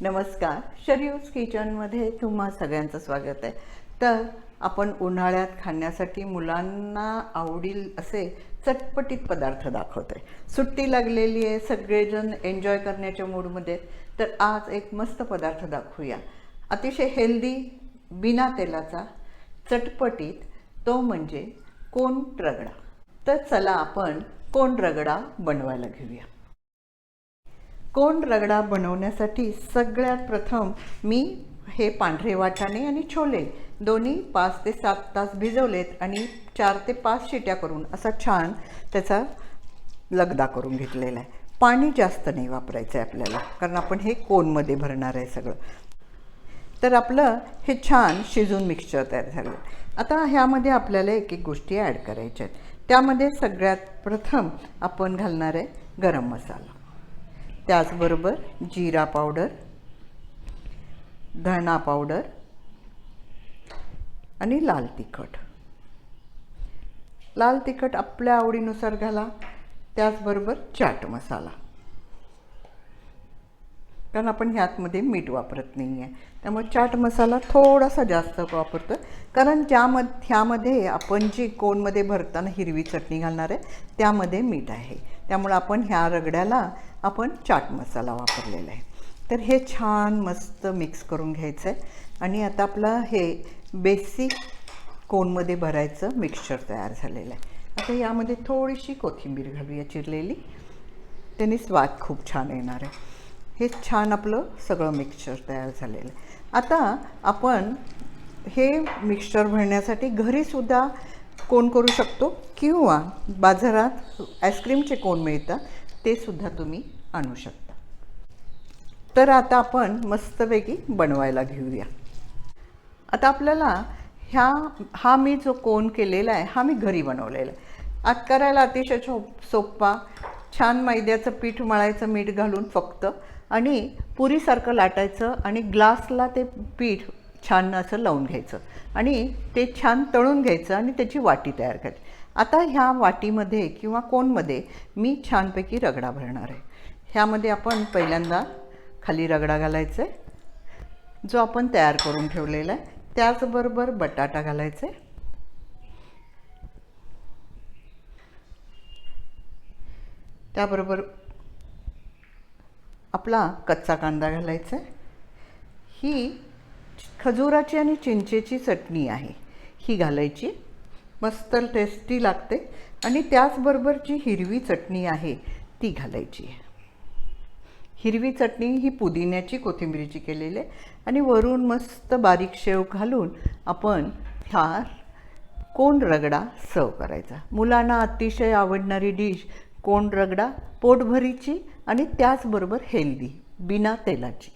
नमस्कार. शरीयूज किचनमध्ये तुम्हा सगळ्यांचं स्वागत आहे. तर आपण उन्हाळ्यात खाण्यासाठी मुलांना आवडील असे चटपटीत पदार्थ दाखवतोय. सुट्टी लागलेली आहे सगळेजण एन्जॉय करण्याच्या मूडमध्ये तर आज एक मस्त पदार्थ दाखवूया. अतिशय हेल्दी बिना तेलाचा चटपटीत तो म्हणजे कोण रगडा. तर चला आपण कोण रगडा बनवायला घेऊया. कोण रगडा बनवण्यासाठी सगळ्यात प्रथम मी हे पांढरे वाटाणे आणि छोले दोन्ही पाच ते सात तास भिजवलेत आणि चार ते पाच शिट्या करून असा छान त्याचा लगदा करून घेतलेला आहे. पाणी जास्त नाही वापरायचं आहे आपल्याला कारण आपण हे कोनमध्ये भरणार आहे सगळं? तर आपलं हे छान शिजून मिक्सचर तयार झालं. आता ह्यामध्ये आपल्याला एक एक गोष्टी ॲड करायच्या आहेत. त्यामध्ये सगळ्यात प्रथम आपण घालणार आहे गरम मसाला. त्याचबरोबर जिरा पावडर धणा पावडर आणि लाल तिखट. लाल तिखट आपल्या आवडीनुसार घाला त्याचबरोबर चाट मसाला. कारण आपण ह्यातमध्ये मीठ वापरत नाही आहे त्यामुळे चाट मसाला थोडासा जास्त वापरतो कारण ज्यामध्ये ह्यामध्ये आपण जी कोनमध्ये भरताना हिरवी चटणी घालणार आहे त्यामध्ये मीठ आहे. त्यामुळे आपण ह्या रगड्याला आपण चाट मसाला वापरलेला आहे. तर हे छान मस्त मिक्स करून घ्यायचं आहे. आणि आता आपलं हे बेसिक कोनमध्ये भरायचं मिक्सचर तयार झालेलं आहे. आता यामध्ये थोडीशी कोथिंबीर घालूया चिरलेली. त्याने स्वाद खूप छान येणार आहे. हे छान आपलं सगळं मिक्सचर तयार झालेलं आहे. आता आपण हे मिक्सचर भरण्यासाठी घरीसुद्धा कोण करू शकतो? किंवा बाजारात आईस्क्रीमचे कोण मिळतात ते सुद्धा तुम्ही आणू शकता. तर आता आपण मस्तपैकी बनवायला घेऊया. आता आपल्याला ह्या हा मी जो कोन केलेला आहे हा मी घरी बनवलेला आहे. आत करायला अतिशय छो सोप्पा छान मैद्याचं पीठ मळायचं मीठ घालून फक्त आणि पुरीसारखं लाटायचं आणि ग्लासला ते पीठ छान असं लावून घ्यायचं आणि ते छान तळून घ्यायचं आणि त्याची वाटी तयार करायची. आता ह्या वाटीमध्ये किंवा कोनमध्ये मी छानपैकी रगडा भरणार आहे. ह्यामध्ये आपण पहिल्यांदा खाली रगडा घालायचा. आहे जो आपण तयार करून ठेवलेला आहे त्याचबरोबर बटाटा घालायचे. त्याबरोबर आपला कच्चा कांदा घालायचा आहे. ही खजुराची आणि चिंचेची चटणी आहे. ही घालायची. मस्त टेस्टी लागते. आणि त्याचबरोबर जी हिरवी चटणी आहे ती घालायची. आहे हिरवी चटणी ही पुदिन्याची कोथिंबीरीची केलेली आहे. आणि वरून मस्त बारीक शेव घालून आपण हा कोण रगडा सर्व करायचा. मुलांना अतिशय आवडणारी डिश कोण रगडा? पोटभरीची आणि त्याचबरोबर हेल्दी बिना तेलाची.